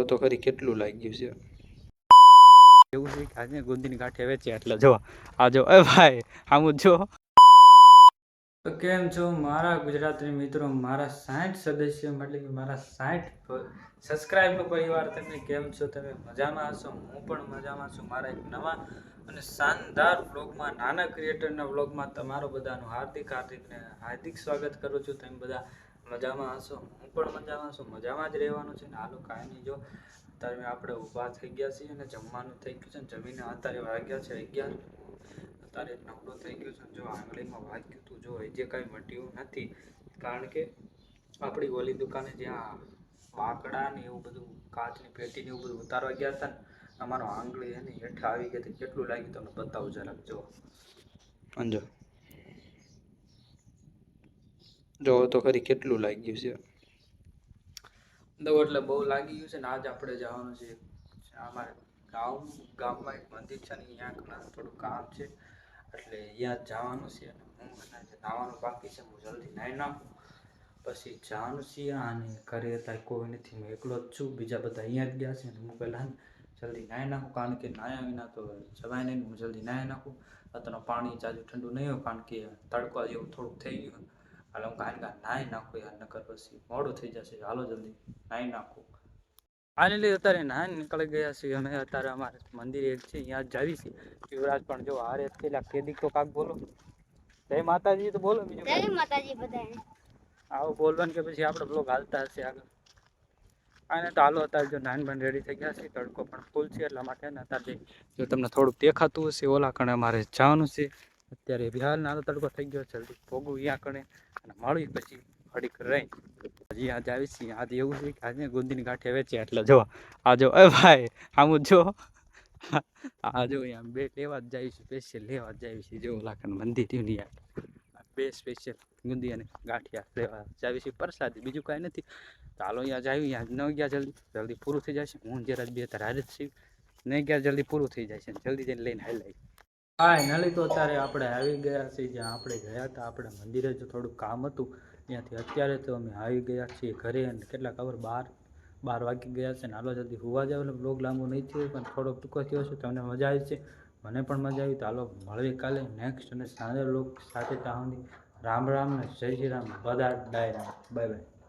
જોવો તો ખરી કેટલું લાગ્યું છે. એવું છે કે આજે ગુંદીની કાંઠે વેચે એટલે જો આ જો એ ભાઈ આમ જો તો કેમ છો મારા ગુજરાતી મિત્રો? મારા સાઠ સદસ્યો એટલે કે મારા સાઠ સબસ્ક્રાઈબ પરિવાર તમે કેમ છો? તમે મજામાં હશો? હું પણ મજામાં છું. મારા એક નવા અને શાનદાર વ્લોગમાં નાના ક્રિએટરના વ્લોગમાં તમારો બધાનું હાર્દિક હાર્દિક ને હાર્દિક સ્વાગત કરું છું. તમે બધા મજામાં હશો? હું પણ મજામાં છું. મજામાં જ રહેવાનું છે ને. હાલો, કાંઈ નહીં. જો, અત્યારે આપણે ઊભા થઈ ગયા છીએ અને જમવાનું થઈ ગયું છે ને, જમીને અત્યારે વાગ્યા છે અગિયાર. અત્યારે નવડો થઈ ગયો છે જો, આંગળીમાં વાગ્યું તું. જો, હજી કાંઈ મટ્યું નથી. કારણ કે આપણી ઓલી દુકાને જ્યાં બાકડા ને એવું બધું, કાચની પેટી ને એવું બધું ઉતારવા ગયા હતા ને, અમારો આંગળી એની હેઠે આવી ગઈ હતી. કેટલું લાગ્યું તમને બતાવું જરાક, જો. અંજો. જોવો તો ખરી કેટલું લાગ્યું છે? દવ એટલે બહુ લાગી ગયું છે ને આજ આપણે જવાનું છે. અમારે ગામ, ગામમાં એક મંદિર છે ને અહીંયા થોડું કામ છે. એટલે અહીંયા જવાનું છે અને હું અને નાવાનું બાકી છે, હું જલ્દી નાહી નાખું. પછી જવાનું છે અને ઘરે હતા કોઈ નથી, હું એકલો જ છું. બીજા બધા અહીંયા જ ગયા છે અને હું પહેલાં જલ્દી નાહી નાખું. કારણ કે નાહ્યા વિના તો જવાય નહીં હું જલ્દી નાહી નાખું. અત્યારનું પાણી જાજુ ઠંડુ નહીં હોય, કારણ કે તડકો જેવું થોડુંક થઈ ગયું હાલો હું કાંઈ કાંઈ નાહી નાખું યાર નકર પછી મોડું થઈ જશે. હાલો જલ્દી. નાહી નાખું. ફાઇનલી અત્યારે નાહી નીકળી ગયા છીએ અમે. અત્યારે અમારે મંદિર એક છે ત્યાં જ જાવી છીએ. યુવરાજ પણ જો હારે પેલા કેદીક તો કાક બોલો. જય માતાજી તો બોલો બીજું જય. માતાજી બધાને. આવું બોલવાનું કે પછી આપણે બ્લોગ હાલતા હશે આગળ. અને તો હાલો અત્યારે જો નાન પણ રેડી થઈ ગયા છે તડકો પણ ફૂલ છે એટલા માટે ને અત્યારે જો તમને થોડુંક દેખાતું હશે ઓલા કણે અમારે જવાનું છે. અત્યારે બિહારના તો તડકો થઈ ગયો જલ્દી ભોગું અહીંયા કણે અને મળી પછી ઘડીક રહી હજી આજે આવી છીએ. આજે એવું છે કે આજે ગુંદીની ગાંઠે વેચે એટલે જો, આ જો, એ ભાઈ, આમ જો આ જો અહીંયા બે લેવા જ જાય છે સ્પેશિયલ લેવા જ જાય છે. જો લાખન મંદિર થયું યાર. બે સ્પેશિયલ ગુંદી અને ગાંઠિયા લેવા જાવી છે. પ્રસાદી બીજું કાંઈ નથી. ચાલો, અહીંયા જાવી અહીંયા ન ગયા જલ્દી. જલ્દી પૂરું થઈ જશે હું જરા બે તારે હારે જ છું નહીં ગયા જલ્દી પૂરું થઈ જાય છે. જલ્દી જઈને લઈને હાલ આવી ફાઇનલી તો અત્યારે આપણે આવી ગયા છીએ, જ્યાં આપણે ગયા હતા, આપણે મંદિરે જ થોડુંક કામ હતું, ત્યાંથી અત્યારે તો અમે આવી ગયા છીએ ઘરે અને કેટલા ખબર બાર બાર વાગી ગયા છે હાલો જલ્દી હોવા જાવ, એટલે બ્લોગ લાંબો નહીં થયો, પણ થોડોક ટૂંકો થયો છે, તમને મજા આવી છે, મને પણ મજા આવી, તો હાલો મળીએ કાલે નેક્સ્ટ અને સાંજે લોક સાથે ત્યાં રામ રામ ને જય શ્રી રામ, બધા ડાયરા, બાય બાય.